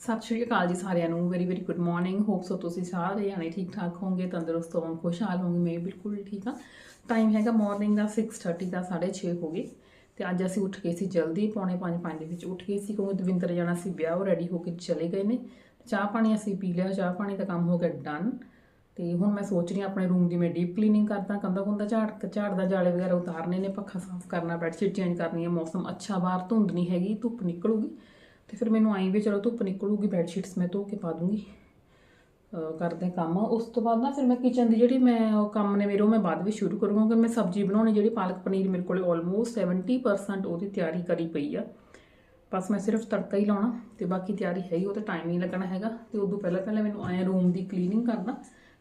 ਸਤਿ ਸ਼੍ਰੀ ਅਕਾਲ ਜੀ ਸਾਰਿਆਂ ਨੂੰ। Very very good morning hope so ਤੁਸੀਂ ਸਾਰੇ ਜਾਣੇ ਠੀਕ ਠਾਕ ਹੋਵੋਗੇ, ਤੰਦਰੁਸਤ ਹੋਵੋਗੇ, ਖੁਸ਼ਹਾਲ ਹੋਵੋਗੇ। ਮੈਂ ਵੀ ਬਿਲਕੁਲ ਠੀਕ ਹਾਂ। ਟਾਈਮ ਹੈਗਾ ਮਾਰਨਿੰਗ ਦਾ 6:30 ਦਾ 6:30 ਹੋ ਗਏ। ਤੇ ਅੱਜ ਅਸੀਂ ਉੱਠ ਗਏ ਸੀ ਜਲਦੀ, ਪੌਣੇ 5 ਦੇ ਵਿੱਚ ਉੱਠ ਗਏ ਸੀ ਕਿਉਂਕਿ ਦਵਿੰਦਰ ਜਾਣਾ ਸੀ ਵਿਆਹ, ਉਹ ਰੈਡੀ ਹੋ ਕੇ ਚਲੇ ਗਏ ਨੇ। ਚਾਹ ਪਾਣੀ ਅਸੀਂ ਪੀ ਲਿਆ, ਚਾਹ ਪਾਣੀ ਦਾ ਕੰਮ ਹੋ ਗਿਆ ਡਨ ਤੇ ਹੁਣ ਮੈਂ ਸੋਚ ਰਹੀ ਹਾਂ ਆਪਣੇ ਰੂਮ ਦੀ ਮੈਂ ਡੀਪ ਕਲੀਨਿੰਗ ਕਰਦਾ ਕੰਦਾ ਕੁੰਦਾ ਝਾੜ ਝਾੜ ਦਾ ਜਾਲੇ ਵਗੈਰਾ ਉਤਾਰਨੇ ਨੇ, ਪੱਖਾ ਸਾਫ਼ ਕਰਨਾ ਬੈੱਡਸ਼ੀਟ ਚੇਂਜ ਕਰਨੀ ਹੈ, ਮੌਸਮ ਅੱਛਾ, ਬਾਹਰ ਧੁੰਦ ਨਹੀਂ ਹੈਗੀ, ਧੁੱਪ ਨਿਕਲੂਗੀ। ਤੇ ਫਿਰ ਮੈਨੂੰ ਆਈ ਵੀ ਚਲੋ ਧੁੱਪ ਨਿਕਲੂਗੀ ਬੈੱਡ ਸ਼ੀਟਸ ਮੈਂ ਧੋ ਕੇ ਪਾ ਦੂੰਗੀ। ਕਰਦੇ ਹਾਂ ਕੰਮ। ਉਸ ਤੋਂ ਬਾਅਦ ਨਾ ਫਿਰ ਮੈਂ ਕਿਚਨ ਦੀ ਜਿਹੜੀ ਮੈਂ ਉਹ ਕੰਮ ਨੇ ਮੇਰੇ ਉਹ ਮੈਂ ਬਾਅਦ ਵਿੱਚ ਸ਼ੁਰੂ ਕਰੂੰਗਾ ਕਿਉਂਕਿ ਮੈਂ ਸਬਜ਼ੀ ਬਣਾਉਣੀ ਜਿਹੜੀ ਪਾਲਕ ਪਨੀਰ ਮੇਰੇ ਕੋਲੇ ਆਲਮੋਸਟ 70% ਉਹਦੀ ਤਿਆਰੀ ਕਰੀ ਪਈ ਆ। ਬਸ ਮੈਂ ਸਿਰਫ ਤੜਕਾ ਹੀ ਲਾਉਣਾ ਤੇ ਬਾਕੀ ਤਿਆਰੀ ਹੈ ਹੀ, ਉਹ ਤਾਂ ਟਾਈਮ ਨਹੀਂ ਲੱਗਣਾ ਹੈਗਾ। ਤੇ ਉਦੋਂ ਪਹਿਲਾਂ ਪਹਿਲਾਂ ਮੈਨੂੰ ਆਇਆ ਰੂਮ ਦੀ ਕਲੀਨਿੰਗ ਕਰਨਾ।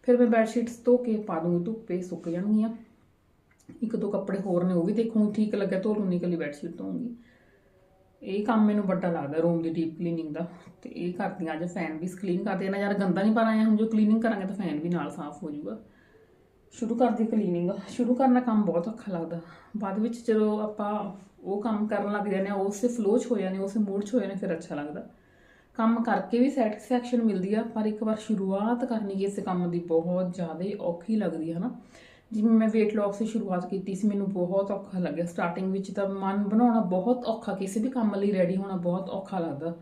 ਫਿਰ ਮੈਂ ਬੈੱਡ ਸ਼ੀਟਸ ਧੋ ਕੇ ਪਾ ਦੂੰਗੀ, ਧੁੱਪੇ ਸੁੱਕ ਜਾਣਗੀਆਂ। ਇੱਕ ਦੋ ਕੱਪੜੇ ਹੋਰ ਨੇ, ਉਹ ਵੀ ਦੇਖੂੰਗੀ, ਠੀਕ ਲੱਗਿਆ, ਧੋ ਲੂੰਗੀ, ਇਕੱਲੀ ਬੈੱਡ ਸ਼ੀਟ ਧੋਉਂਗੀ ਇਹ ਕੰਮ ਮੈਨੂੰ ਵੱਡਾ ਲੱਗਦਾ ਰੂਮ ਦੀ ਡੀਪ ਕਲੀਨਿੰਗ ਦਾ। ਤੇ ਇਹ ਕਰਦੀ ਅੱਜ ਫੈਨ ਵੀ ਕਲੀਨ ਕਰਦੇ ਆ ਨਾ ਯਾਰ ਗੰਦਾ ਨਹੀਂ ਪਰ ਆਇਆ ਹੁਣ ਜੋ ਕਲੀਨਿੰਗ ਕਰਾਂਗੇ ਤਾਂ ਫੈਨ ਵੀ ਨਾਲ ਸਾਫ਼ ਹੋ ਜਾਊਗਾ। ਸ਼ੁਰੂ ਕਰਦੀ ਕਲੀਨਿੰਗ ਸ਼ੁਰੂ ਕਰਨਾ ਕੰਮ ਬਹੁਤ ਔਖਾ ਲੱਗਦਾ। ਬਾਅਦ ਵਿੱਚ ਜਦੋਂ ਆਪਾਂ ਉਹ ਕੰਮ ਕਰਨ ਲੱਗ ਜਾਂਦੇ ਆ ਉਸੇ ਫਲੋ 'ਚ ਹੋ ਜਾਂਦੇ ਉਸੇ ਮੂਡ 'ਚ ਹੋ ਜਾਂਦੇ ਫਿਰ ਅੱਛਾ ਲੱਗਦਾ। ਕੰਮ ਕਰਕੇ ਵੀ ਸੈਟੀਸਫੈਕਸ਼ਨ ਮਿਲਦੀ ਆ, ਪਰ ਇੱਕ ਵਾਰ ਸ਼ੁਰੂਆਤ ਕਰਨੀ ਕਿਸੇ ਕੰਮ ਦੀ ਬਹੁਤ ਜ਼ਿਆਦਾ ਔਖੀ ਲੱਗਦੀ ਹੈ ਨਾ ਜਿਵੇਂ ਮੈਂ weight loss ਦੀ ਸ਼ੁਰੂਆਤ ਕੀਤੀ ਸੀ, ਮੈਨੂੰ ਬਹੁਤ ਔਖਾ ਲੱਗਿਆ। ਸਟਾਰਟਿੰਗ ਵਿੱਚ ਤਾਂ ਮਨ ਬਣਾਉਣਾ ਬਹੁਤ ਔਖਾ, ਕਿਸੇ ਵੀ ਕੰਮ ਲਈ ਰੈਡੀ ਹੋਣਾ ਬਹੁਤ ਔਖਾ ਲੱਗਦਾ।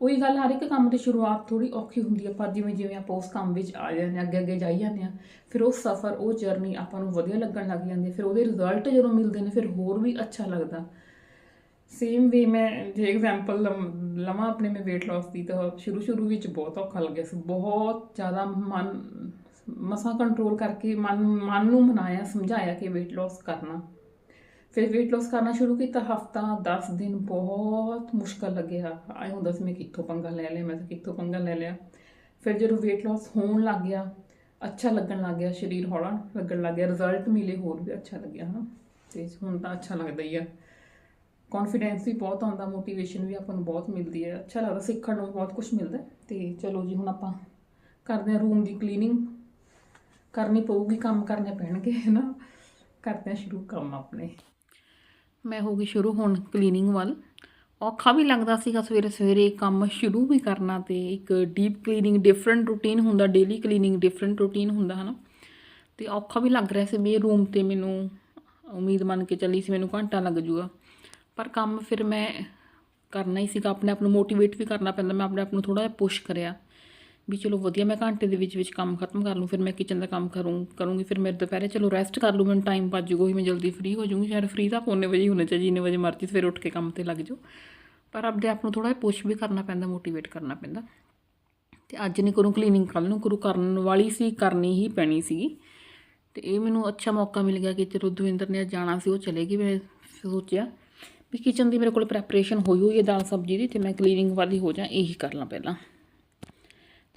ਉਹੀ ਗੱਲ ਹਰ ਇੱਕ ਕੰਮ ਦੀ ਸ਼ੁਰੂਆਤ ਥੋੜੀ ਔਖੀ ਹੁੰਦੀ ਹੈ ਪਰ ਜਿਵੇਂ ਜਿਵੇਂ ਆਪਾਂ ਉਸ ਕੰਮ ਵਿੱਚ ਆ ਜਾਂਦੇ ਹਾਂ ਅੱਗੇ ਅੱਗੇ ਜਾਈ ਜਾਂਦੇ ਹਾਂ ਫਿਰ ਉਹ ਸਫ਼ਰ, ਉਹ ਜਰਨੀ ਆਪਾਂ ਨੂੰ ਵਧੀਆ ਲੱਗਣ ਲੱਗ ਜਾਂਦੀ ਹੈ ਫਿਰ ਉਹਦੇ ਰਿਜ਼ਲਟ ਜਦੋਂ ਮਿਲਦੇ ਨੇ, ਫਿਰ ਹੋਰ ਵੀ ਅੱਛਾ ਲੱਗਦਾ। ਸੇਮ ਵੇ ਮੈਂ ਜੇ ਐਗਜ਼ਾਮਪਲ ਲਵਾਂ ਆਪਣੇ ਮੈਂ weight loss ਦੀ, ਤਾਂ ਸ਼ੁਰੂ ਸ਼ੁਰੂ ਵਿੱਚ ਬਹੁਤ ਔਖਾ ਲੱਗਿਆ ਸੀ। ਬਹੁਤ ਜ਼ਿਆਦਾ ਮਨ ਮਸਾਂ ਕੰਟਰੋਲ ਕਰਕੇ ਮਨ ਮਨ ਨੂੰ ਮਨਾਇਆ, ਸਮਝਾਇਆ ਕਿ weight loss ਕਰਨਾ। ਫਿਰ weight loss ਕਰਨਾ ਸ਼ੁਰੂ ਕੀਤਾ, ਹਫਤਾ 10 ਦਿਨ ਬਹੁਤ ਮੁਸ਼ਕਲ ਲੱਗਿਆ। ਆਏ ਹੁੰਦਾ ਸੀ, ਮੈਂ ਕਿੱਥੋਂ ਪੰਗਾ ਲੈ ਲਿਆ, ਮੈਂ ਕਿੱਥੋਂ ਪੰਗਾ ਲੈ ਲਿਆ। ਫਿਰ ਜਦੋਂ weight loss ਹੋਣ ਲੱਗ ਗਿਆ, ਅੱਛਾ ਲੱਗਣ ਲੱਗ ਗਿਆ, ਸਰੀਰ ਹੌਲਾ ਲੱਗਣ ਲੱਗ ਗਿਆ ਰਿਜ਼ਲਟ ਮਿਲੇ, ਹੋਰ ਵੀ ਅੱਛਾ ਲੱਗਿਆ, ਹਨਾ? ਤੇ ਹੁਣ ਤਾਂ ਅੱਛਾ ਲੱਗਦਾ ਹੀ ਆ। ਕੌਨਫੀਡੈਂਸ ਵੀ ਬਹੁਤ ਆਉਂਦਾ ਮੋਟੀਵੇਸ਼ਨ ਵੀ ਆਪਾਂ ਨੂੰ ਬਹੁਤ ਮਿਲਦੀ ਹੈ। ਅੱਛਾ ਲੱਗਦਾ, ਸਿੱਖਣ ਨੂੰ ਬਹੁਤ ਕੁਝ ਮਿਲਦਾ ਹੈ। ਤੇ ਚਲੋ ਜੀ, ਹੁਣ ਆਪਾਂ ਕਰਦੇ ਹਾਂ ਰੂਮ ਦੀ ਕਲੀਨਿੰਗ ਕਰਨੀ ਪਊਗੀ, ਕੰਮ ਕਰਨੇ ਪੈਣਗੇ ਹੈ ਨਾ ਕਰਦੇ ਹਾਂ ਸ਼ੁਰੂ ਕੰਮ ਆਪਣੇ। ਮੈਂ ਹੋ ਗਈ ਸ਼ੁਰੂ ਹੁਣ ਕਲੀਨਿੰਗ ਵੱਲ। ਔਖਾ ਵੀ ਲੱਗਦਾ ਸੀਗਾ ਸਵੇਰੇ ਸਵੇਰੇ ਕੰਮ ਸ਼ੁਰੂ ਵੀ ਕਰਨਾ ਤੇ ਇੱਕ ਡੀਪ ਕਲੀਨਿੰਗ ਡਿਫਰੈਂਟ ਰੂਟੀਨ ਹੁੰਦਾ ਡੇਲੀ ਕਲੀਨਿੰਗ ਡਿਫਰੈਂਟ ਰੂਟੀਨ ਹੁੰਦਾ, ਹਨਾ। ਤੇ ਔਖਾ ਵੀ ਲੱਗ ਰਿਹਾ ਸੀ ਵੀ ਰੂਮ ਤੇ ਮੈਨੂੰ ਉਮੀਦ ਮੰਨ ਕੇ ਚੱਲੀ ਸੀ ਮੈਨੂੰ ਘੰਟਾ ਲੱਗ ਜੂਗਾ। ਪਰ ਕੰਮ ਫਿਰ ਮੈਂ ਕਰਨਾ ਹੀ ਸੀਗਾ, ਆਪਣੇ ਆਪ ਨੂੰ ਮੋਟੀਵੇਟ ਵੀ ਕਰਨਾ ਪੈਂਦਾ, ਮੈਂ ਆਪਣੇ ਆਪ ਨੂੰ ਥੋੜਾ ਜਿਹਾ ਪੁਸ਼ ਕਰਿਆ। ਵੀ ਚਲੋ ਵਧੀਆ, ਮੈਂ ਘੰਟੇ ਦੇ ਵਿੱਚ ਵਿੱਚ ਕੰਮ ਖਤਮ ਕਰ ਲੂੰ ਫਿਰ ਮੈਂ ਕਿਚਨ ਦਾ ਕੰਮ ਕਰੂੰ, ਕਰੂੰਗੀ, ਫਿਰ ਮੇਰੇ ਦੁਪਹਿਰੇ ਚਲੋ ਰੈਸਟ ਕਰ ਲੂੰ ਮੈਨੂੰ ਟਾਈਮ ਬਚ ਜੂਗਾ ਹੀ ਮੈਂ ਜਲਦੀ ਫ੍ਰੀ ਹੋ ਜਾਊਂਗੀ, ਸ਼ਾਇਦ ਫ੍ਰੀ ਤਾਂ ਪੌਣੇ ਵਜੇ ਹੀ ਹੋਣਾ ਚਾਹੀਦਾ, ਜਿੰਨੇ ਵਜੇ ਮਰਜ਼ੀ ਫਿਰ ਉੱਠ ਕੇ ਕੰਮ ਤੇ ਲੱਗ ਜਾਓ। ਪਰ ਆਪਣੇ ਆਪ ਨੂੰ ਥੋੜਾ ਜਿਹਾ ਪੁਸ਼ ਵੀ ਕਰਨਾ ਪੈਂਦਾ ਮੋਟੀਵੇਟ ਕਰਨਾ ਪੈਂਦਾ। ਤੇ ਅੱਜ ਨਹੀਂ ਕਰੂੰ ਕਲੀਨਿੰਗ ਕੱਲ ਨੂੰ ਕਰੂ, ਕਰਨ ਵਾਲੀ ਸੀ, ਕਰਨੀ ਹੀ ਪੈਣੀ ਸੀਗੀ। ਤੇ ਇਹ ਮੈਨੂੰ ਅੱਛਾ ਮੌਕਾ ਮਿਲ ਗਿਆ ਕਿ ਚਲੋ ਦਵਿੰਦਰ ਨੇ ਅੱਜ ਜਾਣਾ ਸੀ, ਉਹ ਚਲੇ ਗਈ ਮੈਂ ਸੋਚਿਆ ਵੀ ਕਿਚਨ ਦੀ ਮੇਰੇ ਕੋਲ ਪ੍ਰੈਪਰੇਸ਼ਨ ਹੋਈ ਹੋਈ ਹੈ ਦਾਲ ਸਬਜ਼ੀ ਦੀ, ਤੇ ਮੈਂ ਕਲੀਨਿੰਗ ਵਾਲੀ ਹੋ ਜਾ, ਇਹੀ ਕਰ ਲਾਂ ਪਹਿਲਾਂ।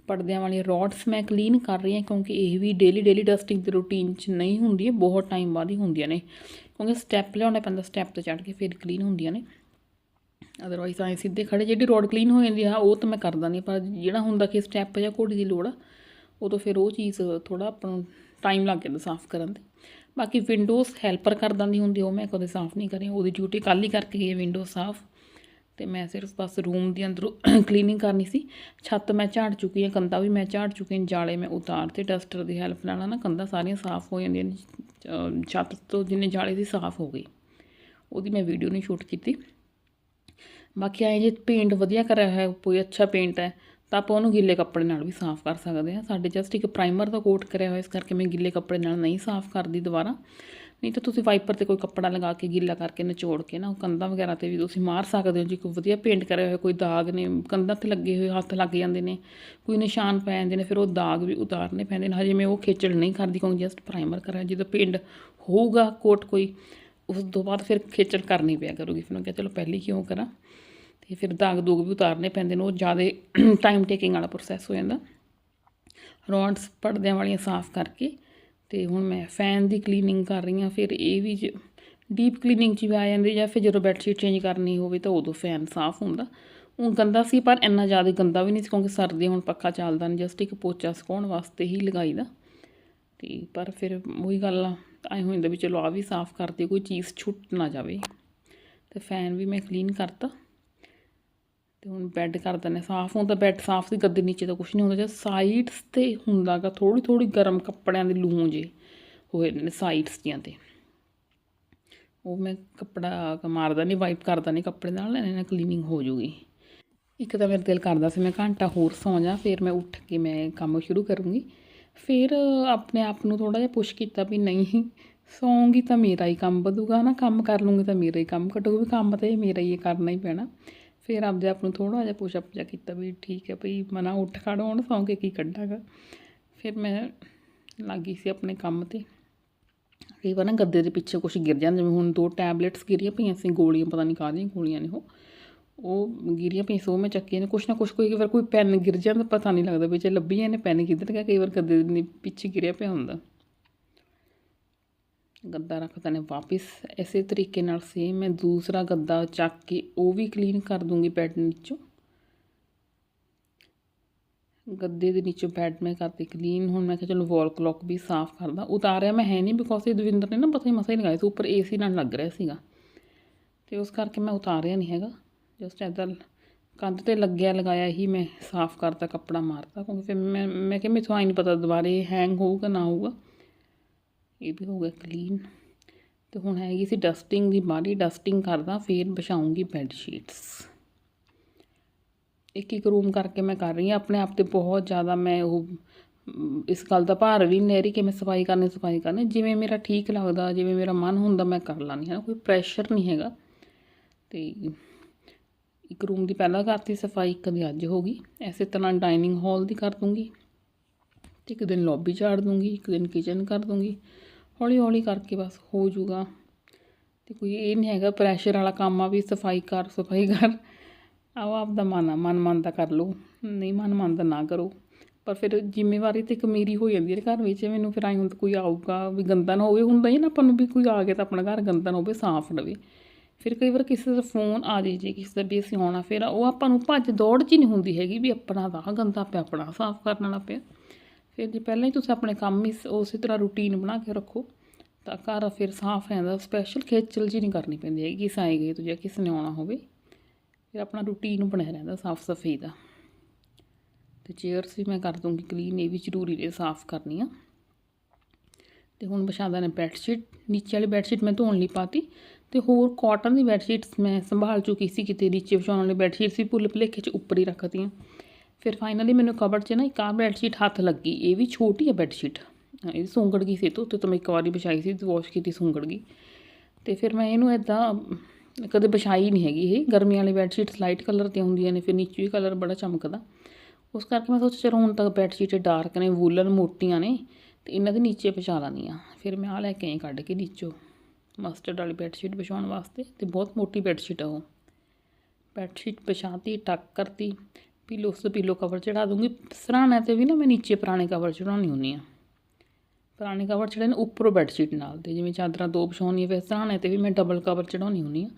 ਪਰਦਿਆਂ ਵਾਲੀਆਂ ਰੋਡਸ ਮੈਂ ਕਲੀਨ ਕਰ ਰਹੀ ਹਾਂ ਕਿਉਂਕਿ ਇਹ ਵੀ ਡੇਲੀ ਡੇਲੀ ਡਸਟਿੰਗ ਦੀ ਰੂਟੀਨ 'ਚ ਨਹੀਂ ਹੁੰਦੀ ਹੈ ਬਹੁਤ ਟਾਈਮ ਬਾਅਦ ਹੀ ਹੁੰਦੀਆਂ ਨੇ। ਕਿਉਂਕਿ ਸਟੈਪ ਲਿਆਉਣਾ ਪੈਂਦਾ ਸਟੈਪ ਤੇ ਚੜ੍ਹ ਕੇ ਫਿਰ ਕਲੀਨ ਹੁੰਦੀਆਂ ਨੇ। ਅਦਰਵਾਈਜ਼ ਐਂ ਸਿੱਧੇ ਖੜੇ ਜਿਹੜੀ ਰੋਡ ਕਲੀਨ ਹੋ ਜਾਂਦੀ ਆ, ਉਹ ਤਾਂ ਮੈਂ ਕਰਦਾ ਨਹੀਂ, ਪਰ ਜਿਹੜਾ ਹੁੰਦਾ ਕਿ ਸਟੈਪ ਜਾਂ ਘੋੜੀ ਦੀ ਲੋੜ ਆ ਉਦੋਂ ਫਿਰ ਉਹ ਚੀਜ਼ ਥੋੜਾ ਆਪਾਂ ਨੂੰ ਟਾਈਮ ਲੱਗ ਜਾਂਦਾ ਸਾਫ਼ ਕਰਨ ਤੇ। ਬਾਕੀ ਵਿੰਡੋਜ਼ ਹੈਲਪਰ ਕਰ ਦਿੰਦੀ ਹੁੰਦੀ ਉਹ ਮੈਂ ਕਦੇ ਸਾਫ਼ ਨਹੀਂ ਕਰੀ, ਉਹਦੀ ਡਿਊਟੀ ਕੱਲ ਹੀ ਕਰਕੇ ਗਈ ਵਿੰਡੋ ਸਾਫ਼। ਤੇ ਮੈਂ ਸਿਰਫ ਬਸ ਰੂਮ ਦੇ ਅੰਦਰੋਂ ਕਲੀਨਿੰਗ ਕਰਨੀ ਸੀ। ਛੱਤ ਮੈਂ ਝਾੜ ਚੁੱਕੀ ਹਾਂ, ਕੰਧਾਂ ਵੀ ਮੈਂ ਝਾੜ ਚੁੱਕੀ ਹਾਂ, ਜਾਲੇ ਮੈਂ ਉਤਾਰ ਤੇ ਡਸਟਰ ਦੀ ਹੈਲਪ ਨਾਲ ਨਾ ਕੰਧਾਂ ਸਾਰੀਆਂ ਸਾਫ਼ ਹੋ ਜਾਂਦੀਆਂ ਨੇ ਛੱਤ ਤੋਂ ਜਿੰਨੇ ਜਾਲੇ ਸੀ ਸਾਫ਼ ਹੋ ਗਈ ਉਹਦੀ ਮੈਂ ਵੀਡੀਓ ਨਹੀਂ ਸ਼ੂਟ ਕੀਤੀ। ਬਾਕੀ ਆਏ ਜੇ ਪੇਂਟ ਵਧੀਆ ਕਰਿਆ ਹੋਇਆ, ਕੋਈ ਅੱਛਾ ਪੇਂਟ ਹੈ, ਤਾਂ ਆਪਾਂ ਉਹਨੂੰ ਗਿੱਲੇ ਕੱਪੜੇ ਨਾਲ ਵੀ ਸਾਫ਼ ਕਰ ਸਕਦੇ ਹਾਂ। ਸਾਡੇ ਜਸਟ ਇੱਕ ਪ੍ਰਾਈਮਰ ਦਾ ਕੋਟ ਕਰਿਆ ਹੋਇਆ, ਇਸ ਕਰਕੇ ਮੈਂ ਗਿੱਲੇ ਕੱਪੜੇ ਨਾਲ ਨਹੀਂ ਸਾਫ਼ ਕਰਦੀ ਦੁਬਾਰਾ। ਨਹੀਂ ਤਾਂ ਤੁਸੀਂ ਵਾਈਪਰ ਤੇ ਕੋਈ ਕੱਪੜਾ ਲਗਾ ਕੇ ਗਿੱਲਾ ਕਰਕੇ ਨਿਚੋੜ ਕੇ ਨਾ, ਉਹ ਕੰਧਾਂ ਵਗੈਰਾ ਤੇ ਵੀ ਤੁਸੀਂ ਮਾਰ ਸਕਦੇ ਹੋ ਜੇ, ਕੋਈ ਵਧੀਆ ਪੇਂਟ ਕਰਿਆ ਹੋਇਆ ਕੋਈ ਦਾਗ ਨੇ, ਕੰਧਾਂ ਤੇ ਲੱਗੇ ਹੋਏ ਹੱਥ ਲੱਗ ਜਾਂਦੇ ਨੇ, ਕੋਈ ਨਿਸ਼ਾਨ ਪੈ ਜਾਂਦੇ ਨੇ, ਫਿਰ ਉਹ ਦਾਗ ਵੀ ਉਤਾਰਨੇ ਪੈਂਦੇ ਨੇ। ਹਜੇ ਮੈਂ ਉਹ ਖੇਚਲ ਨਹੀਂ ਕਰਦੀ, ਕਿਉਂਕਿ ਜਸਟ ਪ੍ਰਾਈਮਰ ਕਰਿਆ ਜਦੋਂ ਪੇਂਟ ਹੋਊਗਾ ਕੋਟ ਕੋਈ, ਉਸ ਤੋਂ ਬਾਅਦ ਫਿਰ ਖੇਚਲ ਕਰਨੀ ਪਿਆ ਕਰੂਗੀ। ਫਿਰ ਮੈਂ ਕਿਹਾ ਚਲੋ ਪਹਿਲੀ ਕਿਉਂ ਕਰਾਂ? ਤੇ ਫਿਰ ਦਾਗ ਦੂਗ ਵੀ ਉਤਾਰਨੇ ਪੈਂਦੇ ਨੇ, ਉਹ ਜ਼ਿਆਦਾ ਟਾਈਮ ਟੇਕਿੰਗ ਵਾਲਾ ਪ੍ਰੋਸੈਸ ਹੋ ਜਾਂਦਾ। ਰੋਡਸ ਪਰਦਿਆਂ ਵਾਲੀਆਂ ਸਾਫ਼ ਕਰਕੇ ਤੇ ਹੁਣ ਮੈਂ ਫੈਨ ਦੀ ਕਲੀਨਿੰਗ ਕਰ ਰਹੀ ਹਾਂ, ਫਿਰ ਇਹ ਵੀ ਡੀਪ ਕਲੀਨਿੰਗ 'ਚ ਵੀ ਆ ਜਾਂਦੇ ਜਾਂ ਫਿਰ ਜਦੋਂ ਬੈੱਡ ਸ਼ੀਟ ਚੇਂਜ ਕਰਨੀ ਹੋਵੇ ਤਾਂ ਉਦੋਂ ਫੈਨ ਸਾਫ਼ ਹੁੰਦਾ। ਉਹ ਗੰਦਾ ਸੀ ਪਰ ਇੰਨਾ ਜ਼ਿਆਦਾ ਗੰਦਾ ਵੀ ਨਹੀਂ ਸੀ ਕਿਉਂਕਿ ਸਰਦੀ ਹੁਣ ਪੱਖਾ ਚੱਲਦਾ ਨਹੀਂ ਜਸਟ ਇੱਕ ਪੋਚਾ ਸੁਕਾਉਣ ਵਾਸਤੇ ਹੀ ਲਗਾਈਦਾ। ਤੇ ਪਰ ਫਿਰ ਉਹੀ ਗੱਲ ਆ, ਐਂ ਹੋ ਜਾਂਦਾ ਵੀ ਚਲੋ ਆ ਵੀ ਸਾਫ਼ ਕਰਦੇ ਕੋਈ ਚੀਜ਼ ਛੁੱਟ ਨਾ ਜਾਵੇ। ਤੇ ਫੈਨ ਵੀ ਮੈਂ ਕਲੀਨ ਕਰਤਾ। ਤੇ ਹੁਣ ਬੈੱਡ ਕਰ ਦਿੰਦੇ ਸਾਫ਼ ਹੁੰਦਾ ਬੈੱਡ ਸਾਫ਼ ਸੀ ਗੱਦੇ ਨੀਚੇ ਤਾਂ ਕੁਝ ਨਹੀਂ ਹੁੰਦਾ। ਜੇ ਸਾਈਡਸ ਤੇ ਹੁੰਦਾਗਾ ਥੋੜੀ ਥੋੜੀ ਗਰਮ ਕੱਪੜਿਆਂ ਦੀ ਲੂੰ ਜੇ ਹੋਏ ਨੇ ਸਾਈਡਸ ਦੀਆਂ ਤੇ। ਉਹ ਮੈਂ ਕੱਪੜਾ ਮਾਰਦਾ ਨਹੀਂ ਵਾਈਪ ਕਰਦਾ ਨਹੀਂ ਕੱਪੜੇ ਨਾਲ ਇਹਨੇ ਨਾਲ ਕਲੀਨਿੰਗ ਹੋ ਜੂਗੀ। ਇੱਕ ਤਾਂ ਮੇਰਾ ਦਿਲ ਕਰਦਾ ਸੀ ਮੈਂ ਘੰਟਾ ਹੋਰ ਸੌਂ ਜਾ ਫਿਰ ਮੈਂ ਉੱਠ ਕੇ ਮੈਂ ਕੰਮ ਸ਼ੁਰੂ ਕਰੂੰਗੀ। ਫਿਰ ਆਪਣੇ ਆਪ ਨੂੰ ਥੋੜਾ ਜਿਹਾ ਪੁਸ਼ ਕੀਤਾ ਵੀ ਨਹੀਂ ਸੌਂਗੀ ਤਾਂ ਮੇਰਾ ਹੀ ਕੰਮ ਵਧੂਗਾ ਨਾ ਕੰਮ ਕਰ ਲੂੰਗੀ ਤਾਂ ਮੇਰਾ ਹੀ ਕੰਮ ਘਟੂਗਾ ਵੀ ਕੰਮ ਤਾਂ ਇਹ ਮੇਰਾ ਹੀ ਹੈ, ਕਰਨਾ ਹੀ ਪੈਣਾ। ਫਿਰ ਆਪਦੇ ਆਪ ਨੂੰ ਥੋੜਾ ਜਿਹਾ ਪੁਸ਼ ਅਪ ਜਿਹਾ ਕੀਤਾ ਵੀ ਠੀਕ ਹੈ ਭਈ ਮਨਾ ਉੱਠ ਖੜ, ਹੁਣ ਸੌਂ ਕੇ ਕੀ ਕੱਢਾਂਗਾ। ਫਿਰ ਮੈਂ ਲੱਗੀ ਸੀ ਆਪਣੇ ਕੰਮ ਤੇ। ਕਈ ਵਾਰ ਨਾ ਗੱਦੇ ਦੇ ਪਿੱਛੇ ਕੁਝ ਗਿਰ ਜਾਂਦਾ, ਜਿਵੇਂ ਹੁਣ ਦੋ ਟੈਬਲੇਟਸ ਗਿਰੀਆਂ ਪਈਆਂ ਸੀ ਗੋਲੀਆਂ, ਪਤਾ ਨਹੀਂ ਕਾਹਦੀਆਂ ਗੋਲੀਆਂ ਨੇ ਉਹ। ਉਹ ਗਿਰੀਆਂ ਪਈਆਂ ਸੀ, ਉਹ ਮੈਂ ਚੱਕੀਆਂ ਨੇ, ਕੁਛ ਨਾ ਕੁਛ ਕੋਈ ਵਾਰ ਕੋਈ ਪੈਨ ਗਿਰ ਜਾਂਦਾ, ਪਤਾ ਨਹੀਂ ਲੱਗਦਾ ਵਿੱਚ ਲੱਭੀਆਂ ਨੇ ਪੈਨ ਕਿੱਧਰ ਗਿਆ, ਕਈ ਵਾਰ ਗੱਦੇ ਦੇ ਪਿੱਛੇ ਗਿਰਿਆ ਪਿਆ ਹੁੰਦਾ। ਗੱਦਾ ਰੱਖਦਾ ਨੇ ਵਾਪਿਸ। ਇਸੇ ਤਰੀਕੇ ਨਾਲ ਸੇਮ ਮੈਂ ਦੂਸਰਾ ਗੱਦਾ ਚੱਕ ਕੇ ਉਹ ਵੀ ਕਲੀਨ ਕਰ ਦੂੰਗੀ ਬੈੱਡ ਨੀਚੋਂ। ਗੱਦੇ ਦੇ ਨੀਚੋਂ ਬੈੱਡ ਮੈਂ ਕਰਤੀ ਕਲੀਨ ਹੁਣ ਮੈਂ ਕਿਹਾ ਚਲੋ ਵਾਲ ਕਲੌਕ ਵੀ ਸਾਫ਼ ਕਰਦਾ। ਉਤਾਰਿਆ ਮੈਂ ਹੈ ਨਹੀਂ ਬਿਕੋਜ਼ ਇਹ ਦਵਿੰਦਰ ਨੇ ਨਾ ਪਤਾ ਹੀ ਮਸਾ ਹੀ ਲਗਾਇਆ ਸੀ, ਉੱਪਰ ਏਸੀ ਨਾਲ ਲੱਗ ਰਿਹਾ ਸੀਗਾ। ਤੇ ਉਸ ਕਰਕੇ ਮੈਂ ਉਤਾਰਿਆ ਨਹੀਂ ਹੈਗਾ। ਜਸਟ ਐਦਾਂ ਕੰਧ ਤੇ ਲੱਗਿਆ ਲਗਾਇਆ ਹੀ ਮੈਂ ਸਾਫ਼ ਕਰਤਾ, ਕੱਪੜਾ ਮਾਰਤਾ ਕਿਉਂਕਿ ਫਿਰ ਮੈਂ ਮੈਂ ਕਿਹਾ ਮੈਨੂੰ ਆਈ ਨਹੀਂ ਪਤਾ ਦੁਬਾਰੇ ਹੈਂਗ ਹੋਊਗਾ, ਨਾ ਹੋਊਗਾ। ਇਹ ਵੀ ਹੋ ਗਿਆ ਕਲੀਨ ਤੇ ਹੁਣ ਹੈਗੀ ਸੀ ਡਸਟਿੰਗ ਦੀ ਬਾਰੀ ਡਸਟਿੰਗ ਕਰਦਾ, ਫਿਰ ਵਿਛਾਉਂਗੀ ਬੈੱਡ ਸ਼ੀਟਸ ਇੱਕ ਇੱਕ ਰੂਮ ਕਰਕੇ ਮੈਂ ਕਰ ਰਹੀ ਹਾਂ, ਆਪਣੇ ਆਪ ਤੇ ਬਹੁਤ ਜ਼ਿਆਦਾ ਮੈਂ ਉਹ ਇਸ ਗੱਲ ਦਾ ਭਾਰ ਵੀ ਨਹੀਂ ਲੈ ਰਹੀ ਕਿ ਮੈਂ ਸਫ਼ਾਈ ਕਰਨੀ ਸਫ਼ਾਈ ਕਰਨੀ। ਜਿਵੇਂ ਮੇਰਾ ਠੀਕ ਲੱਗਦਾ, ਜਿਵੇਂ ਮੇਰਾ ਮਨ ਹੁੰਦਾ, ਮੈਂ ਕਰ ਲਾਂਗੀ ਹੈ, ਕੋਈ ਪ੍ਰੈਸ਼ਰ ਨਹੀਂ ਹੈਗਾ। ਤੇ ਇੱਕ ਰੂਮ ਦੀ ਪਹਿਲਾਂ ਕਰਤੀ ਸਫ਼ਾਈ, ਇੱਕ ਦੀ ਅੱਜ ਹੋ ਗਈ। ਐਸੇ ਤਰ੍ਹਾਂ ਡਾਈਨਿੰਗ ਹਾਲ ਦੀ ਕਰ ਦੂੰਗੀ। ਤੇ ਇੱਕ ਦਿਨ ਲੌਬੀ ਝਾੜ ਦੂੰਗੀ, ਇੱਕ ਦਿਨ ਕਿਚਨ ਕਰ ਦੂੰਗੀ। ਹੌਲੀ ਹੌਲੀ ਕਰਕੇ ਬਸ ਹੋ ਜਾਊਗਾ। ਤੇ ਕੋਈ ਇਹ ਨਹੀਂ ਹੈਗਾ ਪ੍ਰੈਸ਼ਰ ਵਾਲਾ ਕੰਮ ਆ ਵੀ ਸਫ਼ਾਈ ਕਰ ਸਫ਼ਾਈ ਕਰ। ਆਓ ਆਪਦਾ ਮਨ ਆ ਮਨ ਮੰਨਦਾ ਕਰ ਲਓ। ਨਹੀਂ ਮਨ ਮੰਨਦਾ ਨਾ ਕਰੋ। ਪਰ ਫਿਰ ਜ਼ਿੰਮੇਵਾਰੀ ਤੇ ਇੱਕ ਮੇਰੀ ਹੋ ਜਾਂਦੀ ਹੈ ਘਰ ਵਿੱਚ, ਮੈਨੂੰ ਫਿਰ ਆਈ ਹੁੰਦਾ ਕੋਈ ਆਊਗਾ ਵੀ ਗੰਦਾ ਨਾ ਹੋਵੇ। ਹੁੰਦਾ ਹੀ ਨਾ ਆਪਾਂ ਨੂੰ ਵੀ ਕੋਈ ਆ ਗਿਆ ਤਾਂ ਆਪਣਾ ਘਰ ਗੰਦਾ ਨਾ ਹੋਵੇ, ਸਾਫ਼ ਰਵੇ। ਫਿਰ ਕਈ ਵਾਰ ਕਿਸੇ ਦਾ ਫੋਨ ਆ ਜੇ ਜੇ, ਕਿਸੇ ਦਾ ਵੀ ਅਸੀਂ ਆਉਣਾ, ਫਿਰ ਉਹ ਆਪਾਂ ਨੂੰ ਭੱਜ ਦੌੜ ਚ ਹੀ ਨਹੀਂ ਹੁੰਦੀ ਹੈਗੀ ਵੀ ਆਪਣਾ ਦਾ ਗੰਦਾ ਪਿਆ, ਆਪਣਾ ਸਾਫ਼ ਕਰਨ ਵਾਲਾ ਪਿਆ। ਫਿਰ ਜੇ ਪਹਿਲਾਂ ਹੀ ਤੁਸੀਂ ਆਪਣੇ ਕੰਮ ਹੀ ਉਸੇ ਤਰ੍ਹਾਂ ਰੂਟੀਨ ਬਣਾ ਕੇ ਰੱਖੋ, ਤਾਂ ਘਰ ਫਿਰ ਸਾਫ਼ ਰਹਿੰਦਾ ਸਪੈਸ਼ਲ ਖੇਚਲ ਜੀ ਨਹੀਂ ਕਰਨੀ ਪੈਂਦੀ ਹੈਗੀ, ਕਿਸ ਆਏ ਗਏ ਜਾਂ ਕਿਸ ਨੇ ਆਉਣਾ ਹੋਵੇ। ਫਿਰ ਆਪਣਾ ਰੂਟੀਨ ਬਣਿਆ ਰਹਿੰਦਾ ਸਾਫ਼ ਸਫ਼ਾਈ ਦਾ। ਤੇ ਚੇਅਰਸ ਵੀ ਮੈਂ ਕਰ ਦੂੰਗੀ ਕਲੀਨ ਇਹ ਵੀ ਜ਼ਰੂਰੀ ਨੇ ਸਾਫ਼ ਕਰਨੀਆਂ ਤੇ ਹੁਣ ਵਿਛਾਦਾ ਨੇ ਬੈੱਡਸ਼ੀਟ ਨੀਚੇ ਵਾਲੀ ਬੈੱਡਸ਼ੀਟ ਮੈਂ ਧੋਣ ਲਈ ਪਾਤੀ, ਤੇ ਹੋਰ ਕਾਟਨ ਦੀ ਬੈੱਡਸ਼ੀਟਸ ਮੈਂ ਸੰਭਾਲ ਚੁੱਕੀ ਸੀ ਕਿਤੇ, ਨੀਚੇ ਵਿਛਾਉਣ ਵਾਲੀ ਬੈੱਡ ਵੀ ਸੀ ਭੁੱਲ ਭੁਲੇਖੇ ਚ ਉੱਪਰ ਹੀ ਰੱਖਤੀਆਂ ਫਿਰ ਫਾਈਨਲੀ ਮੈਨੂੰ ਕਬਰਡ 'ਚ ਨਾ ਇੱਕ ਆਹ ਬੈੱਡ ਸ਼ੀਟ ਹੱਥ ਲੱਗੀ, ਇਹ ਵੀ ਛੋਟੀ ਹੈ ਬੈੱਡ ਸ਼ੀਟ ਇਹ ਸੁੰਗੜ ਗਈ ਸੀ ਤੋਂ ਤੇ ਮੈਂ ਇੱਕ ਵਾਰੀ ਵਿਛਾਈ ਸੀ ਤੇ ਵਾਸ਼ ਕੀਤੀ ਸੁੰਗੜ ਗਈ। ਤੇ ਫਿਰ ਮੈਂ ਇਹਨੂੰ ਇਦਾਂ ਕਦੇ ਵਿਛਾਈ ਨਹੀਂ ਹੈਗੀ ਇਹ। ਗਰਮੀਆਂ ਵਾਲੀ ਬੈੱਡ ਸ਼ੀਟਸ ਲਾਈਟ ਕਲਰ 'ਤੇ ਹੁੰਦੀਆਂ ਨੇ, ਫਿਰ ਨੀਚੇ ਵੀ ਕਲਰ ਬੜਾ ਚਮਕਦਾ। ਉਸ ਕਰਕੇ ਮੈਂ ਸੋਚਿਆ, ਚਲੋ ਹੁਣ ਤੱਕ ਬੈੱਡ ਸ਼ੀਟ ਡਾਰਕ ਨੇ ਵੂਲਨ ਮੋਟੀਆਂ ਨੇ, ਤੇ ਇਹਨਾਂ ਦੇ ਨੀਚੇ ਵਿਛਾ ਲੈਂਦੀ ਫਿਰ ਮੈਂ ਆ ਲੈ ਕੇ ਆਈ ਕੱਢ ਕੇ ਨੀਚੋ ਮਸਟਰਡ ਵਾਲੀ ਬੈੱਡ ਸ਼ੀਟ ਵਿਛਾਉਣ ਵਾਸਤੇ, ਤੇ ਬਹੁਤ ਮੋਟੀ ਬੈੱਡ ਸ਼ੀਟ ਆ ਉਹ। ਬੈੱਡ ਸ਼ੀਟ ਵਿਛਾਤੀ ਟੱਕ ਕਰਤੀ ਪੀਲੋ ਉਸ ਪੀਲੋ ਕਵਰ ਚੜਾ ਦੂੰਗੀ। ਸਰਾਣੇ ਤੇ ਵੀ ਨਾ ਮੈਂ ਨੀਚੇ ਪੁਰਾਣੇ ਕਵਰ ਚੜਾਉਣੀ ਹੁੰਦੀ ਆ ਪੁਰਾਣੇ ਕਵਰ ਚੜੇ ਨੇ ਉੱਪਰੋਂ ਬੈੱਡ ਸ਼ੀਟ ਨਾਲ ਤੇ ਜਿਵੇਂ ਚਾਦਰਾਂ ਦੋ ਵਿਛਾਉਣੀ ਫਿਰ ਸਰਾਣੇ ਤੇ ਵੀ ਮੈਂ ਡਬਲ ਕਵਰ ਚੜਾਉਣੀ ਹੁੰਦੀ ਆ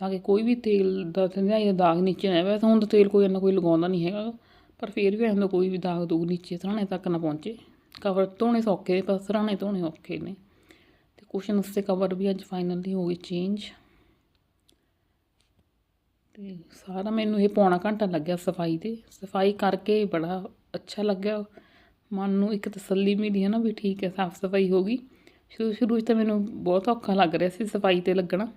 ਤਾਂ ਕਿ ਕੋਈ ਵੀ ਤੇਲ ਦਾ ਥੰਧਿਆਈ ਦਾ ਦਾਗ ਨੀਚੇ ਨਾ ਵੈਸੇ ਹੁਣ ਤਾਂ ਤੇਲ ਕੋਈ ਇੰਨਾ ਕੋਈ ਲਗਾਉਂਦਾ ਨਹੀਂ ਹੈਗਾ। ਪਰ ਫਿਰ ਵੀ ਐਂਦਾ ਕੋਈ ਵੀ ਦਾਗ ਦੂਗ ਨੀਚੇ ਸਰਾਣੇ ਤੱਕ ਨਾ ਪਹੁੰਚੇ। ਕਵਰ ਧੋਣੇ ਸੌਖੇ ਪਰ ਸਰਾਣੇ ਧੋਣੇ ਔਖੇ ਨੇ। ਤੇ ਕੁਸ਼ਨ ਉਸਤੇ ਕਵਰ ਵੀ ਅੱਜ ਫਾਈਨਲੀ ਹੋ ਗਏ ਚੇਂਜ ਤੇ ਸਾਰਾ ਮੈਨੂੰ ਇਹ ਪੌਣਾ ਘੰਟਾ ਲੱਗਿਆ ਸਫ਼ਾਈ ਤੇ। ਸਫ਼ਾਈ ਕਰਕੇ ਬੜਾ ਅੱਛਾ ਲੱਗਿਆ। ਮਨ ਨੂੰ ਇੱਕ ਤਸੱਲੀ ਮਿਲੀ ਹੈ ਨਾ ਵੀ ਠੀਕ ਹੈ, ਸਾਫ਼ ਸਫ਼ਾਈ ਹੋ ਗਈ। ਸ਼ੁਰੂ ਸ਼ੁਰੂ 'ਚ ਤਾਂ ਮੈਨੂੰ ਬਹੁਤ ਔਖਾ ਲੱਗ ਰਿਹਾ ਸੀ ਸਫ਼ਾਈ ਤੇ ਲੱਗਣਾ।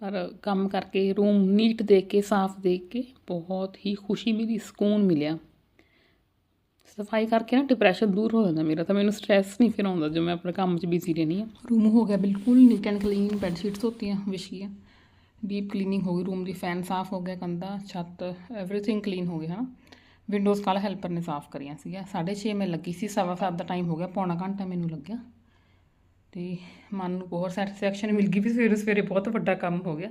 ਪਰ ਕੰਮ ਕਰਕੇ, ਰੂਮ ਨੀਟ ਦੇਖ ਕੇ, ਸਾਫ਼ ਦੇਖ ਕੇ ਬਹੁਤ ਹੀ ਖੁਸ਼ੀ ਮਿਲੀ, ਸਕੂਨ ਮਿਲਿਆ। ਸਫ਼ਾਈ ਕਰਕੇ ਨਾ ਡਿਪਰੈਸ਼ਨ ਦੂਰ ਹੋ ਜਾਂਦਾ ਮੇਰਾ, ਤਾਂ ਮੈਨੂੰ ਸਟ੍ਰੈਸ ਨਹੀਂ ਫਿਰ ਆਉਂਦਾ ਜੋ ਮੈਂ ਆਪਣੇ ਕੰਮ 'ਚ ਬਿਜ਼ੀ ਰਹਿੰਦੀ ਹਾਂ। ਰੂਮ ਹੋ ਗਿਆ ਬਿਲਕੁਲ neat and clean bed sheets ਹੋਤੀਆਂ ਵਿਛ ਡੀਪ ਕਲੀਨਿੰਗ ਹੋ ਗਈ ਰੂਮ ਦੀ ਫੈਨ ਸਾਫ਼ ਹੋ ਗਿਆ, ਕੰਧਾ, ਛੱਤ ਐਵਰੀਥਿੰਗ ਕਲੀਨ ਹੋ ਗਿਆ ਹਾਂ ਵਿੰਡੋਜ਼ ਕੱਲ੍ਹ ਹੈਲਪਰ ਨੇ ਸਾਫ਼ ਕਰੀਆਂ ਸੀਗੀਆਂ। 6:30 ਮੈਂ ਲੱਗੀ ਸੀ, ਸਵਾ ਸੱਤ ਦਾ ਟਾਈਮ ਹੋ ਗਿਆ, ਪੌਣਾ ਘੰਟਾ ਮੈਨੂੰ ਲੱਗਿਆ। ਤੇ ਮਨ ਨੂੰ ਬਹੁਤ ਸੈਟੀਸਫੈਕਸ਼ਨ ਮਿਲ ਗਈ ਵੀ ਸਵੇਰੇ ਸਵੇਰੇ ਬਹੁਤ ਵੱਡਾ ਕੰਮ ਹੋ ਗਿਆ।